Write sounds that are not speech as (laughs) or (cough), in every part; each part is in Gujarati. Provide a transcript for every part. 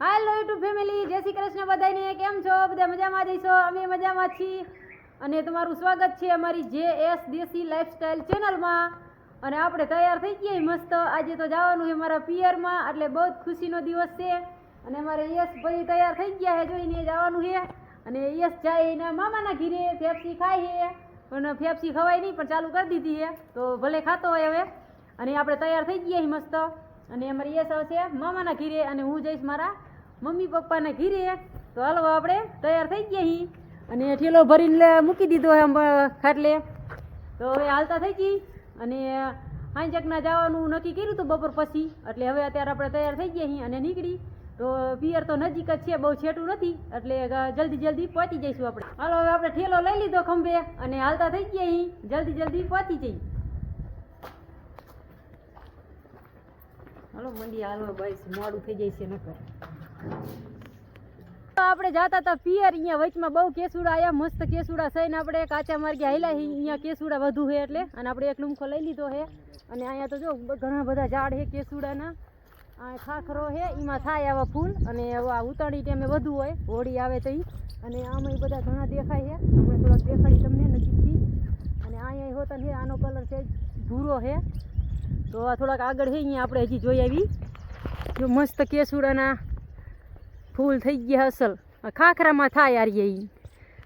હાલો યુટ્યુબ ફેમિલી જય શ્રી કૃષ્ણ બધાને કેમ છો? બધા મજામાં જઈશો અમે મજામાં છીએ. અને તમારું સ્વાગત છે અમારી જે એસ દેશી લાઈફસ્ટાઈલ ચેનલમાં અને આપણે તૈયાર થઈ ગયા મસ્ત. આજે તો જવાનું છે મારા પિયરમાં, એટલે બહુ જ ખુશીનો દિવસ છે. અને અમારે યશ ભાઈ તૈયાર થઈ ગયા છે, જોઈને જવાનું છે. અને યશ જાય એના મામાના ઘીરે ફેફસી ખાય છે. પણ ફેફસી ખવાય નહીં, પણ ચાલુ કરી દીધી છે. તો ભલે ખાતો હોય હવે. અને આપણે તૈયાર થઈ ગયા મસ્ત. અને અમારી યશ આવશે મામાના ઘીરે, અને હું જઈશ મારા મમ્મી પપ્પાના ઘીરે તો હાલો આપણે તૈયાર થઈ ગયા હી. અને ઠેલો ભરીને મૂકી દીધો આમ ખાટલે. તો હવે હાલતા થઈ ગઈ. અને હાંજકના જવાનું નક્કી કર્યું હતું બપોર પછી. એટલે હવે અત્યારે આપણે તૈયાર થઈ ગયા હી અને નીકળી. તો પિયર તો નજીક જ છે, બહુ છેટું નથી. એટલે જલ્દી જલ્દી પહોંચી જઈશું આપણે. હાલો હવે આપણે ઠેલો લઈ લીધો ખંભે અને હાલતા થઈ ગયા અહીં જલ્દી જલ્દી પહોંચી જઈ. હાલો મંડી, હાલો ભાઈ મોડું થઈ જાય છે નકર. આપણે જાતા હતા પિયર અહીંયા વચમાં બહુ કેસુડા આયા, મસ્ત કેસુડા છે ને આપણે કાચા માર્ગે હાલ્યા અહીંયા કેસુડા વધુ છે એટલે. અને આપણે એક લુમખો લઈ લીધો છે અને અહીંયા તો જો ઘણા બધા ઝાડ છે કેસુડાના. આ ખાખરો છે એમાં થાય આવા ફૂલ. અને આ ઉતાણી ટાઈમે વધુ હોય, હોળી આવે તો અને આમાં બધા ઘણા દેખાય છે હમણાં થોડાક દેખાડી તમને નજીકથી. અને અહીંયા હોતા છે આનો કલર છે ભૂરો છે તો આ થોડાક આગળ છે અહીંયા આપણે હજી જોઈ આવી. જો મસ્ત કેસુડાના ફૂલ થઈ ગયા અસલ. આ ખાખરામાં થાય આરીએ એ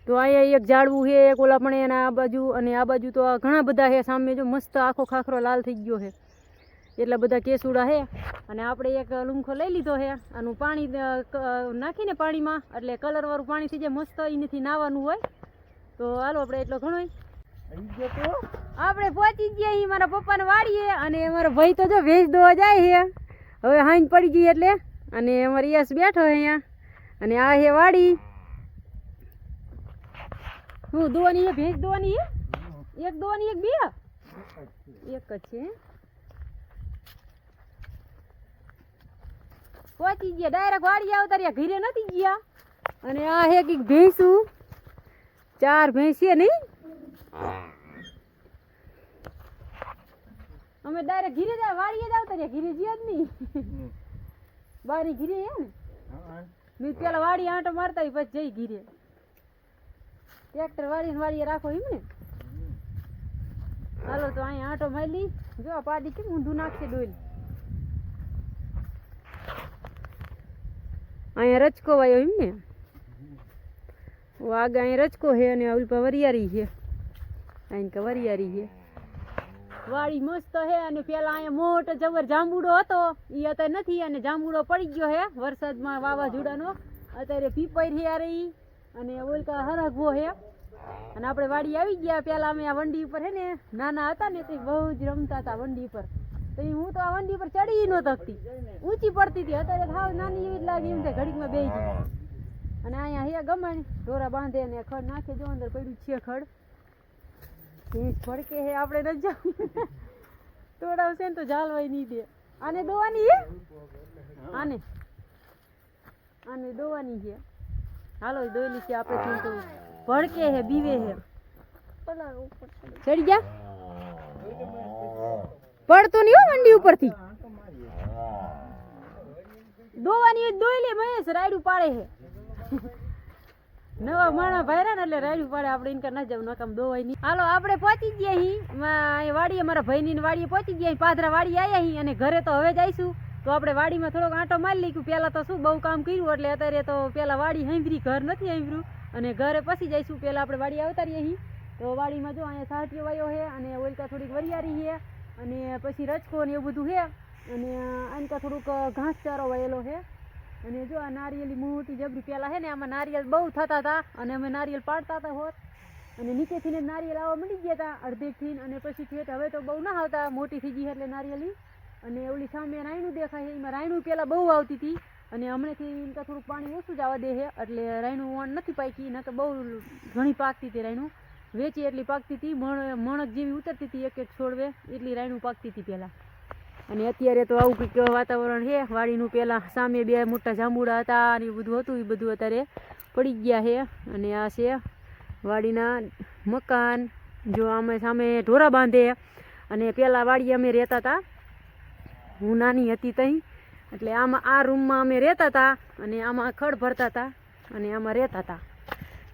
તો અહીંયા એક ઝાડવું છે એક ઓલા પણ એના આ બાજુ અને આ બાજુ તો ઘણા બધા છે સામે જો મસ્ત આખો ખાખરો લાલ થઈ ગયો છે. એટલા બધા કેસુડા છે. અને આપણે એક લુમખો લઈ લીધો છે આનું પાણી નાખીને પાણીમાં એટલે કલરવાળું પાણી થઈ જાય મસ્ત એનાથી નાવાનું હોય. તો હાલો આપણે એટલો ઘણો આપણે પહોંચી ગયા અહીં મારા પપ્પાને વાડીએ અને મારો ભાઈ તો જો ભેજ દોવા જાય છે. હવે હાંજ પડી ગઈ એટલે અને અમારે યસ બેઠો અહીંયા. અને આ હે વાડી. હું દોવાની છે ભેંસ દોવાની એ એક દોવાની એક બે? એક જ છે. પહોંચી ગયા. ડાયરેક્ટ વાડી આવતા રહ્યા. ઘરે નથી ગયા. અને આ હે કંઈક ભેંસું. ચાર ભેંસ છે નહીં? અમે ડાયરેક્ટ ઘીરે વાડીએ જ આવતા રહ્યા. ઘીરે જ્યાં જ નહીં. બારી ઘીરે હે ને? મેં પેલા વાડી આંટો મારતા પછી જઈ ઘીરે ટ્રેક્ટર વાળી વાડીએ રાખો એમ ને? હાલો તો અહીંયા આંટો મારી જો પાડી કેમ ઊંધું નાખશે ડોલ અહીંયા રચકો વાયો એમ ને? ઓ આગળ અહીંયા રચકો છે અને ઉલ્પા વરિયારી છે અહીં કે વરિયારી છે વાડી મસ્ત હે અને પેલા અહીંયા મોટો જબર જાંબુડો હતો. એ અત્યારે નથી અને જાંબુડો પડી ગયો હે. વરસાદમાં વાવાઝોડાનો. અત્યારે પીપર હે રહી અને ઓલકા હરગવો હે. અને આપણે વાડી આવી ગયા. પેલા અમે આ વંડી ઉપર હે ને, નાના હતા ને, તે બહુ જ રમતા હતા વંડી ઉપર. તો હું તો આ વંડી ઉપર ચડી ન શકતી. ઊંચી પડતી હતી. અત્યારે થાવ નાની એવી જ લાગી એમ ઘડીકમાં બેસી ગઈ અને અહીંયા હે ગમાણ. ઢોરા બાંધે ને ખડ નાખે. જો અંદર પડ્યું છે ખડ. ભેંસ ફડકે હે, આપણે ન જાવ તોડાવશે ને તો જાલવાય નહીં દે. આને દોવાની હે? આને. આને દોવાની છે હાલો દોયલી છે, આપણે તો ભડકે હે, બીવે હે. ચડી ગયા પડતું નહીં હો મંડી ઉપરથી. દોવાની દોઈ લે, મહેશ, રાયડું પાડે હે. નવા માણા ભાયરા એટલે રાયડું પડે. આપણે ઇનકા ના જાવ નકામ દોવાય નહીં. હાલો, આપણે પહોંચી ગયા અહીં અહીં વાડીએ, મારા ભાઈની વાડીએ પહોંચી ગયા પાદરા વાડી આવ્યા અહીં અને ઘરે તો હવે જઈશું તો આપણે વાડીમાં થોડોક આંટો મારી લીધું પહેલાં તો શું, બહુ કામ કર્યું એટલે અત્યારે તો પહેલાં વાડી હાંભરી, ઘર નથી હાંભર્યું. અને ઘરે પછી જઈશું પહેલાં આપણે વાડી આવતા અહીં તો વાડીમાં જો, અહીંયા સાટીઓ વાયો છે અને ઓલકા થોડીક વરિયારી છે અને પછી રચકો ને એવું બધું છે અને આનકા થોડુંક ઘાસચારો વાયેલો છે અને જો આ નારિયેલી મોટી જબરી પેલા હે ને આમાં નારિયેલ બહુ થતા હતા અને અમે નારિયેલ પાડતા હતા હોત. અને નીચેથી ને નારિયેલ આવવા મળી ગયા હતા અડધેકથી અને પછી ઠેઠ હવે તો બહુ ના આવતા, મોટી થઈ ગઈ એટલે નારિયેલી અને ઓલી સામે રાયણું દેખાય એમાં રાયણું પેલા બહુ આવતી હતી. અને હમણાંથી એમકા થોડુંક પાણી ઓછું જ આવવા દે છે, એટલે રાયણું વણ નથી પાકી, ન તો બહુ ઘણી પાકતી હતી રાયણું. વેચી એટલી પાકતી હતી, મણ મણક જેવી ઉતરતી હતી એક એક છોડવે, એટલી રાયણું પાકતી હતી પહેલાં. અને અત્યારે તો આવું કંઈક વાતાવરણ છે. વાડીનું પહેલાં સામે બે મોટા જાંબુડા હતા અને બધું હતું. એ બધું અત્યારે પડી ગયા છે. અને આ છે વાડીના મકાન. જો અમે સામે ઢોરા બાંધે. અને પહેલાં વાડી અમે રહેતા હતા. હું નાની હતી ત્યાં એટલે આમાં આ રૂમમાં અમે રહેતા હતા અને આમાં ખડ ભરતા હતા અને આમાં રહેતા હતા.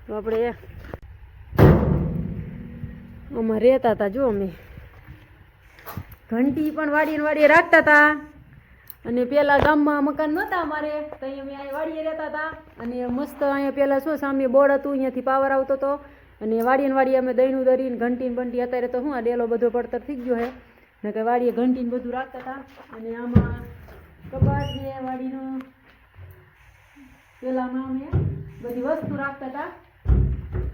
તો આપણે આમાં રહેતા હતા જો અમે. ઘંટી પણ વાડીએ ને વાડીએ રાખતા હતા અને પેલા ગામમાં મકાન નહોતા અમારે, તો અમે અહીંયા વાડીએ રહેતા હતા અને મસ્ત અહીંયા પેલા શું, સામે બોર્ડ હતું, અહીંયાથી પાવર આવતો હતો અને વાડીએ ને વાડીએ અમે દહીંનું દરીને ઘંટીને બંટી અત્યારે તો શું આ ડેલો બધો પડતર થઈ ગયો છે ને કે વાડીએ ઘંટીને બધું રાખતા હતા અને આમાં કબાટ છે વાડીનું પેલામાં અમે બધી વસ્તુ રાખતા હતા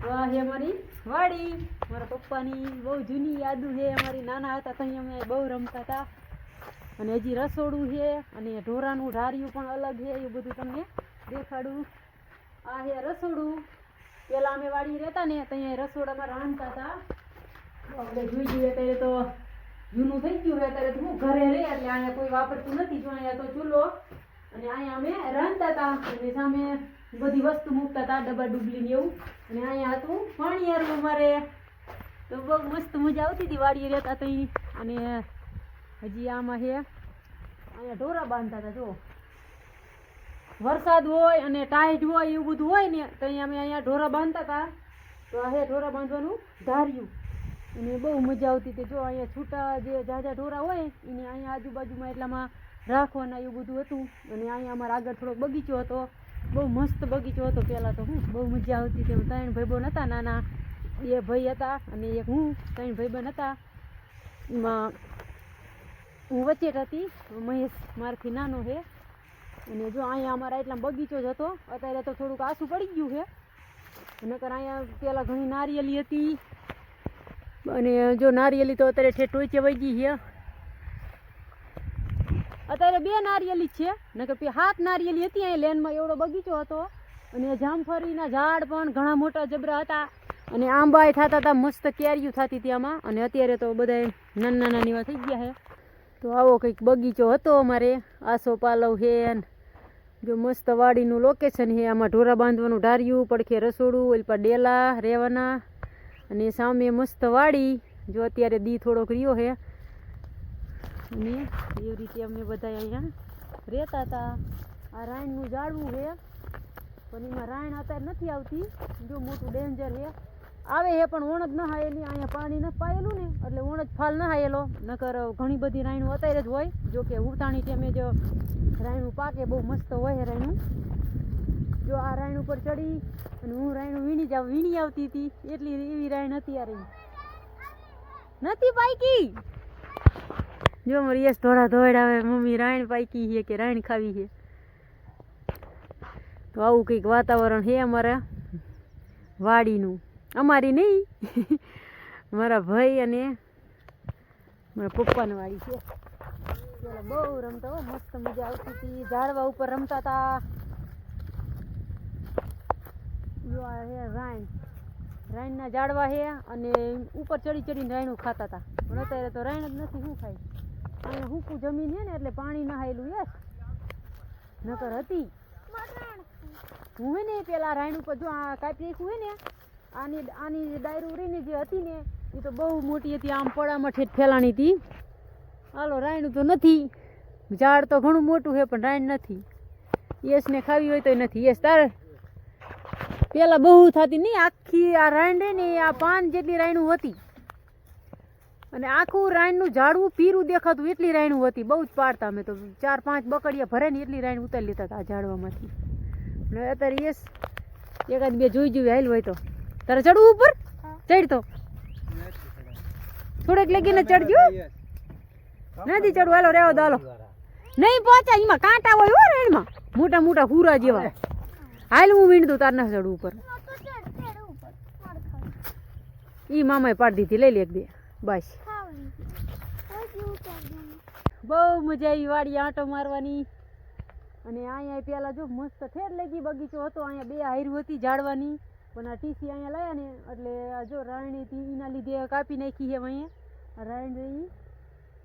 તો આ મારી વાડી. મારા પપ્પાની બહુ જૂની યાદો છે અમારી નાના હતા ત્યાં અમે બહુ રમતા હતા. અને હજી રસોડું છે અને ઢોરાનું ઢારિયું પણ અલગ છે એ બધું તમને દેખાડું. આ હે રસોડું. પેલા અમે વાડી રહેતા ને ત્યાં રસોડામાં રાંધતા હતા. આપણે જોઈ જઈએ ત્યારે તો જૂનું થઈ ગયું હોય ત્યારે હું ઘરે રહે એટલે અહીંયા કોઈ વાપરતું નથી. જો અહીંયા તો ચૂલો. અને અહીંયા અમે રાંધતા હતા. અને સામે બધી વસ્તુ મૂકતા હતા, ડબ્બા ડુબલી ને એવું. અને અહીંયા હતું પાણી હારું અમારે. તો બહુ મસ્ત મજા આવતી હતી વાડીએ રહેતા તઈ અને હજી આમાં છે અહીંયા ઢોરા બાંધતા હતા જો વરસાદ હોય અને ટાઈટ હોય એવું બધું હોય ને, તો અમે અહીંયા ઢોરા બાંધતા હતા. તો આ હે ઢોરા બાંધવાનું ધાર્યું. અને બહુ મજા આવતી હતી, જો અહીંયા છૂટા જે જાજા ઢોરા હોય, એને અહીંયા આજુબાજુમાં એટલામાં રાખવાના એવું બધું હતું. અને અહીંયા અમારા આગળ થોડોક બગીચો હતો. બહુ મસ્ત બગીચો હતો પહેલાં તો હું. બહુ મજા આવતી હતી. ત્રણ ભાઈબંધ હતા, નાના. એ ભાઈ હતા અને એક હું. ત્રણ ભાઈબંધ હતા. એમાં હું વચેટ હતી. મહેશ મારથી નાનો છે. અને જો અહીંયા અમારા એટલા બગીચો જ હતો. અત્યારે તો થોડુંક આસું પડી ગયું છે. નકર અહીંયા પહેલાં ઘણી નારિયેલી હતી. અને જો નારિયેલી તો અત્યારે ઠેઠ ટોચે વહી ગઈ છે. અત્યારે બે નારિયેલી છે. નકર પછી હાથ નારિયેલી હતી અહીં લેનમાં, એવડો બગીચો હતો. અને જામફળીના ઝાડ પણ ઘણા મોટા જબરા હતા. અને આંબાય થતા હતા મસ્ત કેરીયું થતી હતી આમાં. અને અત્યારે તો બધા નાના નાના એવા થઈ ગયા છે. તો આવો કંઈક બગીચો હતો અમારે. આસો પાલવ છે જો મસ્ત વાડીનું લોકેશન છે. આમાં ઢોરા બાંધવાનું ઢાર્યું, પડખે રસોડું ઓલપા ડેલા રહેવાના. અને સામે મસ્ત વાડી. જો અત્યારે દી થોડોક રહ્યો છે. અને એવી રીતે અમે બધા અહીંયા રહેતા હતા. આ રાયણનું ઝાડવું છે. પણ એમાં રાયણ અત્યારે નથી આવતી. જો મોટું ડેન્જર છે. આવે છે, પણ ઓણ જ ન હાયેલી અહીંયા પાણી ન પાયેલું ને. એટલે ઓણ જ ફાલ ન હાયેલો. નકર ઘણી બધી રાયણું અત્યારે જ હોય. જો કે ઉતાણી ટાઈમે જો રાયણું પાકે. બહુ મસ્ત હોય રાયણું. જો આ રાયણ ઉપર ચડી અને હું રાયણું વીણી જાઉં. વીણી આવતી હતી. એટલી એવી રાયણ હતી આ રહી નથી પાઈકી જો મારી ધોળા થોડા ધોડાવે મમ્મી રાયણ પાકી છે કે રાયણ ખાવી છે. તો આવું કંઈક વાતાવરણ છે અમારા વાડીનું. અમારી નહીં, મારા ભાઈ અને મારા પપ્પાની વાડી છે. પેલા બહુ રમતા હો, મસ્ત મજા આવતી હતી. ઝાડવા ઉપર રમતા હતા. જો આ છે રાયણના ઝાડવા છે અને ઉપર ચડી ચડીને રાયણું ખાતા હતા. પણ અત્યારે તો રાયણ જ નથી, શું ખાય અહીંયા હુકું જમીન છે ને એટલે પાણી નહાયેલું યસ નકર હતી. હું ને પેલા રાયણ ઉપર જો આ કાપી નાખ્યું હોય ને, આની આની ડાયરું રહીને જે હતી ને એ તો બહુ મોટી હતી, આમ પડામાં ઠેઠ ફેલાણી હતી. હાલો, રાયણું તો નથી. ઝાડ તો ઘણું મોટું છે, પણ રાયણ નથી. યસને ખાવી હોય તો નથી. યસ તારે? પેલા બહુ થતી નહીં, આખી આ રાયણ રે ને, આ પાન જેટલી રાયણું હતી. અને આખું રાયણનું ઝાડવું પીરું દેખાતું એટલી રાયણું હતી. બહુ જ પાડતા અમે તો. ચાર પાંચ બકડીયા ભરે ને એટલી રાયણ ઉતારી લેતા હતા આ ઝાડવામાંથી. અને અત્યારે યસ એકાદ બે જોઈ જોઈ હાલ હોય તો. તારે ચડવું ઉપર? ચડતો. થોડેક લગીને ચડજો. નથી ચડવું. હાલો રેવો દાલો હાલો. નહીં પહોંચે એમાં કાંટા હોય હો રેણમાં મોટા મોટા હુરા જેવા. હાલ હું વીણતું તાર ના ચડવું ઉપર. ઈ મામાએ પાડી દીધી. લઈ લે એક બે. બસ. બહુ મજા આવી વાડી આંટો મારવાની. અને અહીંયા પેલા જો મસ્ત ઠેર લગી બગીચો હતો, અહીંયા બે હાઈર હતી ઝાડવાની. પણ આ ટીસી અહીંયા લાયા ને, એટલે જો હતી, એના લીધે કાપી નાખી છે અહીંયા રાણી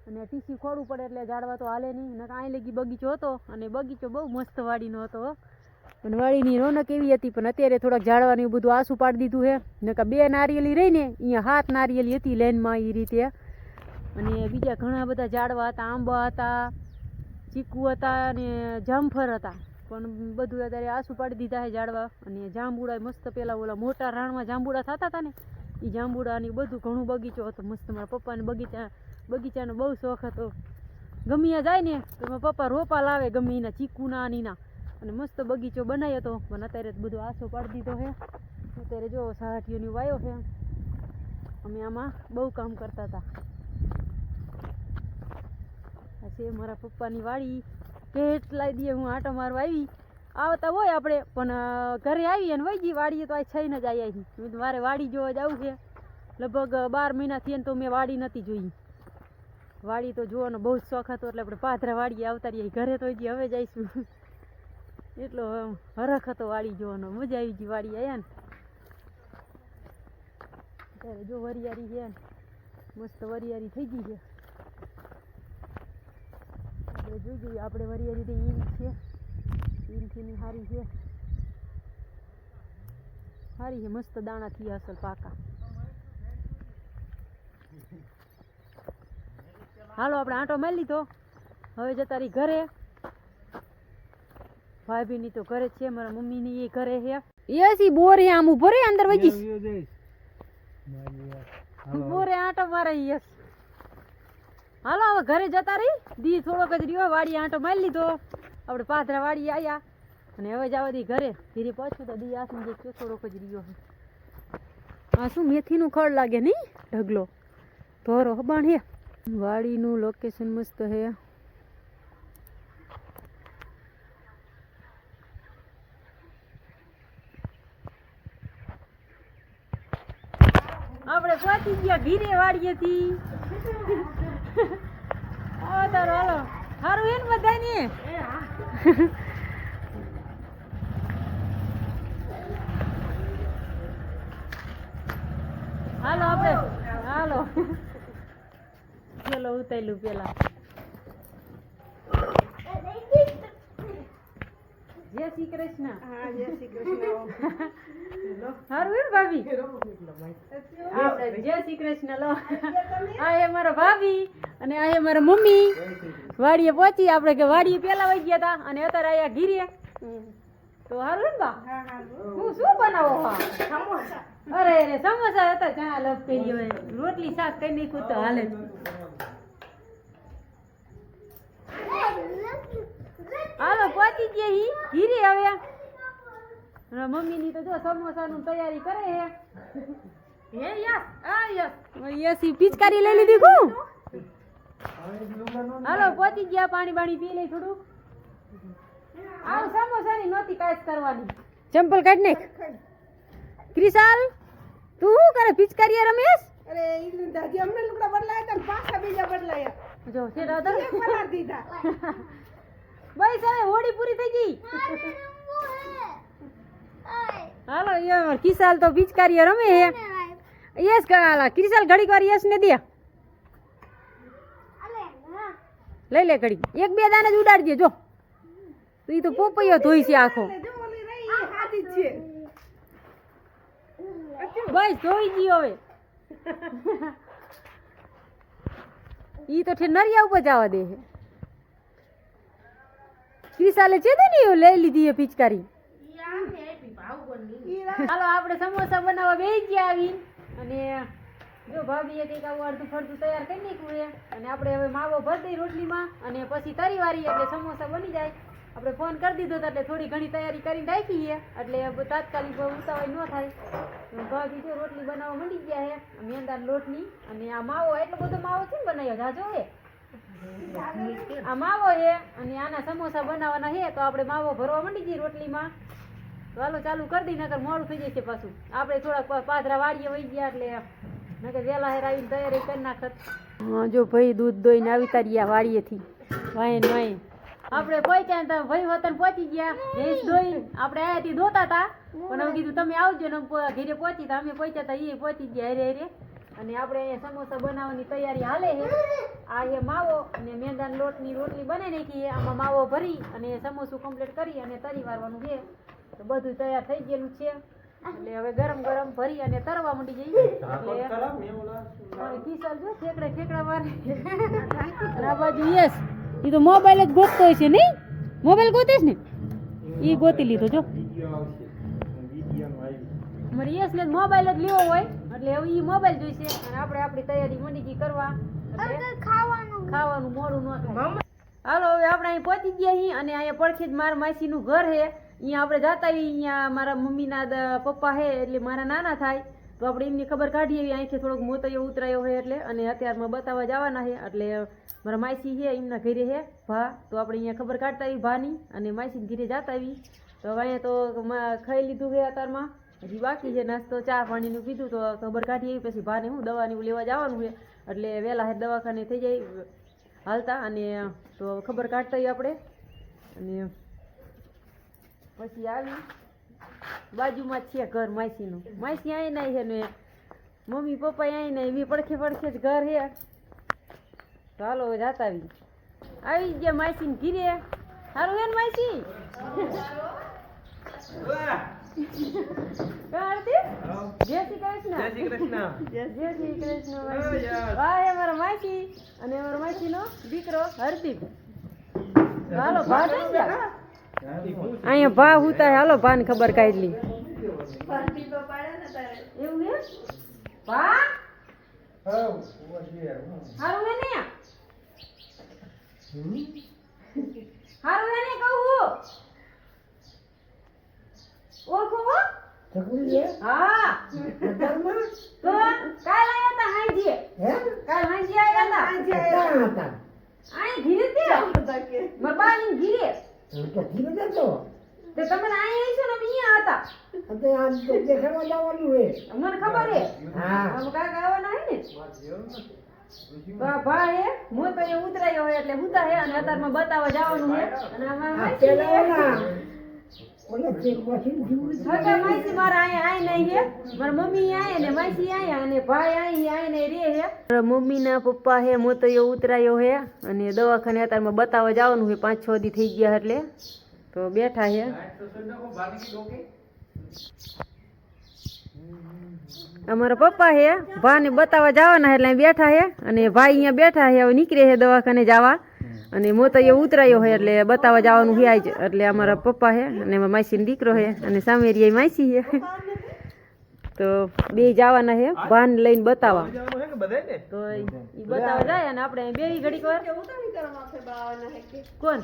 અને ટીસી ખોડવું પડે એટલે ઝાડવા તો હાલે નહીં. નકા અહીં લગી બગીચો હતો, અને બગીચો બહુ મસ્ત વાડીનો હતો હો. વાળીની રોનક એવી હતી, પણ અત્યારે થોડાક ઝાડવાનું બધું આસુ પાડી દીધું છે. કે બે નારિયેલી રહી ને, અહીંયા હાથ નારિયેલી હતી લેનમાં એ રીતે. અને બીજા ઘણા બધા ઝાડવા હતા, આંબા હતા, ચીકુ હતા અને જામફળ હતા. પણ બધું અત્યારે આસુ પાડી દીધા છે ઝાડવા. અને જાંબુડા મસ્ત પેલા ઓલા મોટા રાણમાં જાંબુડા થતા હતા ને એ જાંબુડાની બધું ઘણું બગીચો હતો મસ્ત. મારા પપ્પાને બગીચા, બગીચાનો બહુ શોખ હતો. ગમીયા જાય ને, તો પપ્પા રોપા લાવે ગમે એના ચીકુના અને અને મસ્ત બગીચો બનાવ્યો હતો પણ અત્યારે બધો આસો પાડી દીધો છે. અત્યારે જો સાહટીઓની વાયો છે. અમે આમાં બહુ કામ કરતા હતા. પછી મારા પપ્પાની વાડી. કેટલાય દીએ હું આટો મારવા આવી. આવતા હોય આપણે, પણ ઘરે આવી અને વહી ગઈ વાડીએ તો આ છઈને જ આવી આવી મારે વાડી જોવા જવું છે. લગભગ બાર મહિના થયા ને તો મેં વાડી નથી જોઈ. વાડી તો જોવાનો બહુ જ શોખ હતો, એટલે આપણે પાથરા વાડીએ આવતા રહીએ. ઘરે તો હજી હવે જઈશું. એટલો હરખ હતો વાળી જોવાનો, મજા આવી ગઈ વાળી આવ્યા ને. ત્યારે જો વરિયારી છે ને, મસ્ત વરિયારી થઈ ગઈ છે. આપણે જોઈ જોઈએ આપણે વરિયારી તો ઈલ છે. ની સારી છે. સારી છે, મસ્ત દાણા થયા અસલ પાકા. હાલો, આપણે આંટો મારી લીધો. હવે જતા રહી ઘરે. ભાભીની તો ઘરે છે મારા મમ્મીની એ ઘરે છે. એસી બોર હે આમ ઊભો રે અંદર વજી બોરે આંટો મારે યસ હાલો હવે ઘરે જતા રહી. દી થોડોક જ રહ્યો વાડી આંટો મારી લીધો. આપણે પાથરા વાડી આયા. અને હવે જવા દી ઘરે. ધીરે પાછું તો દી આસન જે થોડોક જ રહ્યો છે આ શું મેથીનું ખડ લાગે નહીં ઢગલો. ધોરો હબાણ હે. વાડીનું લોકેશન મસ્ત હે આપણે પહોંચી ગયા ઘીરે વાડીએથી આવો (laughs) તારો હાલો. સારું હે ને બધાને (laughs) હાલો આપણે હાલો. (laughs) પેલો ઉતાર્યું પેલા. જય શ્રી કૃષ્ણ. સારું હે ભાભી? જય શ્રી કૃષ્ણ, લો. આ હે મારા ભાભી અને આ હે મારા મમ્મી. વાડીએ પહોંચી, આપણે કે વાડીએ પેલા વહી ગયા હતા અને અત્યારે આયા ઘીરે. તો હારું ને બા. હું શું બનાવો હા? અરે અરે, સમોસા હતા ચા લપ કરી હોય. રોટલી શાક કઈ નહીં તો હાલે હાલો, પહોંચી ગયા હી ઘીરે હવે. મમ્મી મમ્મીની તો જો સમોસાનું તૈયારી કરે હે. હે યસ આ યસ. યસ ઈ પિચકારી લઈ લીધી કું હાલો પહોંચી ગયા પાણી બાણી પી લઈ થોડું આવ સમોસાની નહોતી કાંઈ જ કરવાની. ચંપલ કાઢ ને. ક્રિશાલ તું શું કરે? પિચકારી રમેશ? અરે ઈ દાદી અમને લુગડા બદલાયા તો પાછા બીજા બદલાયા. જો છે દાદા એક દીધા. બસ હવે હોડી પૂરી થઈ ગઈ. હાલો, યાર કિસાલ તો પિચકારી રમે હે. યસ કાલા કિસાલ ઘડીક વાર યસ ને દે. લઈ લે ઘડી એક બે દાને જ ઉડાડજે, જો. તું તો પોપૈયો ધોઈ છે આખો. બસ, ધોઈ ગયો હવે. ઈ તો ઠે નરિયા ઉપર જવા દે છે ક્રિસાલે છે ને લઈ લીધી એ પિચકારી હાલો આપણે સમોસા બનાવવા બેસી ગયા આવી. અને જો ભાભીએ કંઈક આવું અડધું ફરતું તૈયાર કરી નાખ્યું અને આપણે હવે માવો ભરી દઈ રોટલીમાં અને પછી તરી વારી એટલે સમોસા બની જાય. આપણે ફોન કરી દીધો તો એટલે થોડી ઘણી તૈયારી કરીને રાખી છે. એટલે તાત્કાલિક ઉતાવળ ન થાય. ભાભી જો રોટલી બનાવવા મંડી ગયા છે. મેંદાના લોટની અને આ માવો એટલો બધો માવો છે ને બનાવ્યો? જાજો હે આ માવો છે અને આના સમોસા બનાવવાના છે. તો આપણે માવો ભરવા માંડી જઈએ રોટલીમાં. તો હાલો ચાલુ કરી દઈ નકર મોડું થઈ જશે પાછું. આપણે થોડાક પાથરા વાળીએ વહી ગયા એટલે નકર વહેલા હેર આવીને તૈયારી કરી નાખત. જો ભાઈ દૂધ દોઈને આવી તારી વાળીએથી. વાયન વાયન આપણે પહોંચ્યા ને ભાઈ વતન પહોંચી ગયા ભેંસ દોઈ આપણે આયાથી ધોતા હતા પણ હવે કીધું તમે આવજો ને ઘેરે પહોંચી તા. અમે પહોંચ્યા હતા એ પહોંચી ગયા હેરે હેરે. અને આપણે અહીંયા સમોસા બનાવવાની તૈયારી હાલે છે. આ એ માવો અને મેંદાના લોટની રોટલી બનાવી નાખીએ આમાં માવો ભરી અને સમોસું કમ્પ્લીટ કરી અને તરી વારવાનું છે. તો બધું તૈયાર થઈ ગયેલું છે. એટલે હવે ગરમ ગરમ ભરી અને તરવા માંડી જઈએ. એટલે કિશોર જો ઠેકડે ઠેકડા મારે. આ બાજુ યસ એ તો મોબાઈલ જ ગોતતો હોય છે નહીં મોબાઈલ ગોતેશ ને? એ ગોતી લીધો જો. અમારે યસને મોબાઈલ જ લેવો હોય એટલે હવે એ મોબાઈલ જોઈશે. અને આપણે આપણી તૈયારી મંડી ગઈ કરવા. ખાવાનું. ખાવાનું મોડું ન થાય. હાલો હવે આપણે અહીં પહોંચી ગયા અહીં અને અહીંયા પડખે જ માર માસીનું ઘર છે. અહીંયા આપણે જાતા અહીંયા, મારા મમ્મીના પપ્પા છે એટલે મારા નાના થાય. તો આપણે એમની ખબર કાઢીએ એવી અહીંથી થોડોક મોતયો ઉતરાયો હોય એટલે અને અત્યારમાં બતાવવા જવાના છે એટલે મારા માસી છે એમના ઘરે છે ભા. તો આપણે અહીંયા ખબર કાઢતા આવી ભાની અને માસીના ઘરે જાતા આવી તો હવે અહીંયા તો ખાઈ લીધું છે અત્યારમાં. હજી બાકી છે નાસ્તો, ચા પાણીનું પીધું તો ખબર કાઢી આવી પછી ભાને હું દવાની લેવા જવાનું છે એટલે વહેલા હે દવાખાને થઈ જાય, હાલતા. અને તો ખબર કાઢતા આવી આપણે. અને પછી આવી. બાજુમાં છે ઘર માસીનું. માસી અહીં નહીં છે ને મમ્મી પપ્પા અહીં નહીં એવી પડખે પડખે જ ઘર હે તો હાલો જાતા આવી આવી ગયા માસીને ઘીરે. સારું હે ને માસી? જય શ્રી કૃષ્ણ. જય શ્રી કૃષ્ણ. માસી. આ એ મારા માસી. અને માસીનો દીકરો હરદીપ. હાલો ભા થઈ ગયા? અહીંયા ભા હુતા હાલો ભાન ખબર કાઢલી એવું હે. ભા હારું હે. ને હારું હે. ને કહું ઓળખો હો. કાલ તા હાંજે કાલ હાંજે આયા તા ઘીરે તે માર બાની તે તમે આયા છો ને અહીંયા હતા. મને ખબર હે. આમ કાકા આવવાના હે ને? ભા હે હું તો એ ઉતરાયો એટલે હુતા હે અને અત્યારમાં બતાવવા જવાનું હે અને મમ્મી આયા ને માસી આયા અને ભાઈ આઈ આઈ રે હે. મારા મમ્મી ના પપ્પા હે મોતયો ઉતરાયો હે. અને દવાખાને અત્યારમાં બતાવવા જવાનું હોય પાંચ છ દી થઈ ગયા એટલે. તો બેઠા હે. અમારા પપ્પા હે ભાને બતાવવા જવાના એટલે અહીં બેઠા હે. અને ભાઈ અહીંયા બેઠા હે હવે નીકળે હે દવાખાને જવા. અને મો તો એ ઉતરાયો હોય એટલે બતાવવા જવાનું હે આજ. એટલે અમારા પપ્પા હે અને એમાં માસીનો દીકરો હે અને સામે રી માસી હે. તો બે જવાના હે ભાન લઈને બતાવવા. તો ઈ બતાવવા જાય અને આપણે બેવી ઘડીક વાર. કોણ?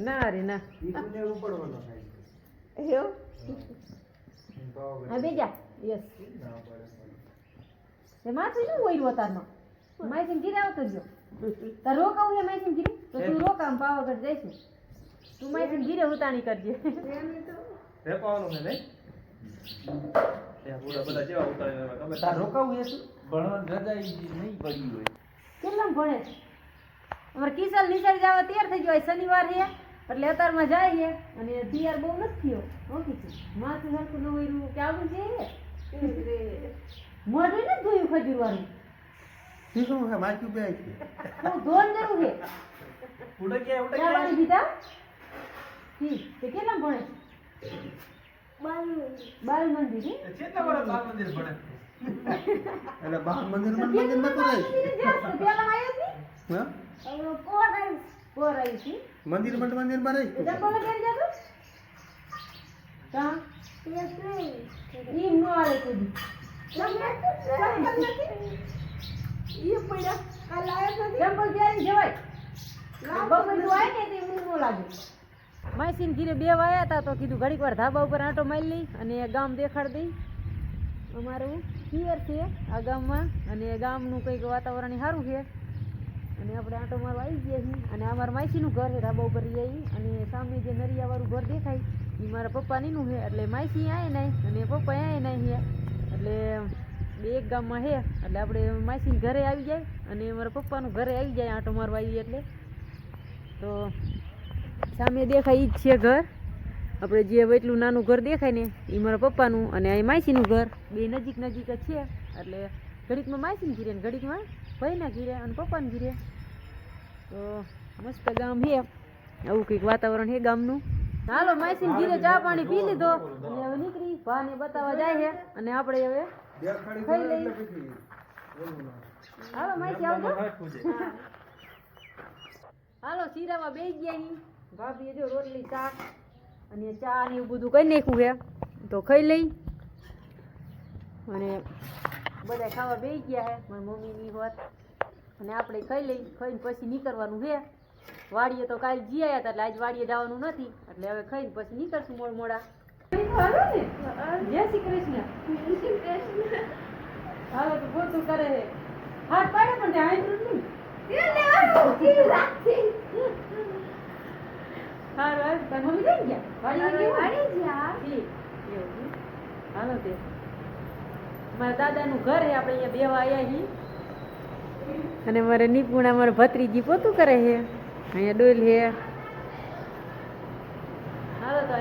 ના રે ના. હા બેજા યસ. એ માસી શું હોય તારમાં? માસી ગીરાવતો આવતો તાર રોકાવું છે માસી ગીરી? તો તું રોકામ પાવાગઢ જઈશું તું માસી ગીરે ઉતાણી કરજે. કેટલામ ભણે છે? અમારે કિશલ નિશાળ જવા તૈયાર થઈ ગયો. શનિવાર છે એટલે અતારમાં જાય છે. અને તૈયાર બહુ નથી થયો. માથું સરખું ન હોય કે આવું છે? મોઢું નથી ધોયું ખજૂર વાળું હું ધોન જેવું છે. ક્યાં પાણી પીધા ઠીક તે કેટલામ ભણે? બાલ બાલ મંદિર હે? એટલે બાલ મંદિર ભણે? એટલે બાલ મંદિરમાં મંદિરમાં કરે છે? પેલા આવ્યો છે હા? કોર આવી છે મંદિરમાં મંદિરમાં રહી ચપ્પલ પહેરી જતો? કાં? ઈ નો આવે જવાય ને તે ઊંઘ લાગે. માસીને ઘીરે બે વાયા હતા તો કીધું ઘડીક વાર ધાબા ઉપર આંટો મારી લઈ અને ગામ દેખાડ દઈ. અમારું પિયર છે આ ગામમાં અને ગામનું કંઈક વાતાવરણ સારું છે. અને આપણે આંટો મારવા આવી ગયા છીએ. અને અમારા માસીનું ઘર છે ધાબા ઉપર રહી અને સામે જે નરિયાવાળું ઘર દેખાય એ મારા પપ્પાનીનું છે. એટલે માસી આય નહીં અને પપ્પા આય નહીં છે. એટલે બે એક ગામમાં છે એટલે આપણે માસીને ઘરે આવી જાય અને મારા પપ્પાનું ઘરે આવી જાય આંટો મારવા આવી એટલે. તો સામે દેખાય ઈ જ છે ઘર. આપણે જે એટલું નાનું ઘર દેખાય ને એ મારા પપ્પાનું અને અહીં માસીનું ઘર. બે નજીક નજીક જ છે, એટલે ઘડીકમાં માસીને ઘીરે ને ઘડીકમાં ભાઈના ઘીરે અને પપ્પાના ઘીરે. તો મસ્ત ગામ છે આવું કંઈક વાતાવરણ છે ગામનું. હાલો, માસીને ઘીરે ચા પાણી પી લીધો. અને હવે નીકળી, ભાને બતાવવા જાય છે અને આપણે હવે લઈએ. હાલો માસી આવજો. હાલો શીરામાં બે ગયા હી ભાભીએ જો રોટલી શાક અને ચા ને એવું બધું કરી નાખ્યું છે. તો ખાઈ લઈ. અને બધા ખાવા બે ગયા હે મારી મમ્મીની હોત. અને આપણે ખાઈ લઈ. ખાઈને પછી નીકળવાનું છે. વાડીએ તો કાલ જી આવ્યા હતા એટલે આજ વાડીએ જવાનું નથી. એટલે હવે ખાઈને પછી નીકળશું મોડ મોડા. જય શ્રી કૃષ્ણ હાલો તો ખોટું કરે હે હાથ પાડે પણ ત્યાં આંતરું નહીં હારું હાલ તાર મમ્મી જઈ ગયા વાડી એવું છે. હાલો તે મારા દાદાનું ઘર હે આપણે અહીંયા બેવા આવ્યા છીએ અને મારે નિપુણા મારા ભત્રીજી પોતું કરે છે અહીંયા ડોલ છે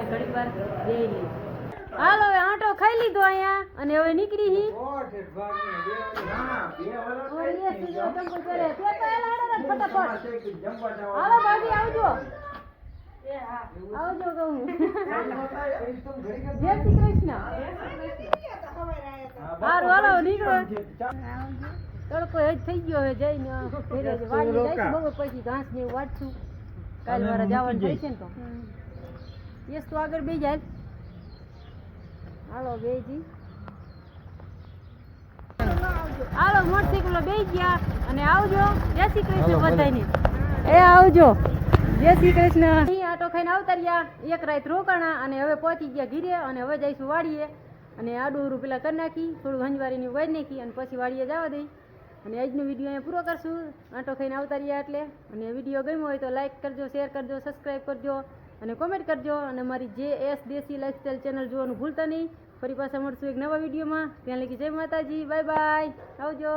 હાલો તો અહીં ઘડી વાર બેહી લઈ હાલો હવે આંટો ખાઈ લીધો અહીંયા અને હવે નીકળી હી. હાલો ભાભી આવજો. આવજો કહું. જય શ્રી કૃષ્ણ. હારું હાલો નીકળો. તડકો હેજ થઈ ગયો હવે જઈને વાડી જાય બહુ પછી ઘાસ ને વાટશું. કાલ મારા જવાનું થાય છે ને તો. યસ તો આગળ બે જાય હાલો બેજી હાલો મોટરસાઇકલ બે ગયા અને આવજો. જય શ્રી કૃષ્ણ બધાને એ આવજો. જય શ્રી કૃષ્ણ. અહીં આટો ખાઈને આવતા રહ્યા. એક રાત રોકાણા અને હવે પહોંચી ગયા ઘીરે અને હવે જઈશું વાડીએ. અને આડું પેલા કરી નાખી થોડું હંજવારીની વાઈ નાખી અને પછી વાડીએ જવા દઈ. અને આજનો વીડિયો અહીંયા પૂરો કરશું. આટો ખાઈને આવતા રહ્યા એટલે. અને વીડિયો ગમ્યો હોય તો લાઈક કરજો શેર કરજો સબસ્ક્રાઈબ કરજો. અને કોમેન્ટ કરજો અને મારી જે એસ દેશી લાઈફસ્ટાઈલ ચેનલ જોવાનું ભૂલતા નહીં. ફરી પાછા મળશું એક નવા વિડીયોમાં. ત્યાં લગી જય માતાજી. બાય બાય આવજો.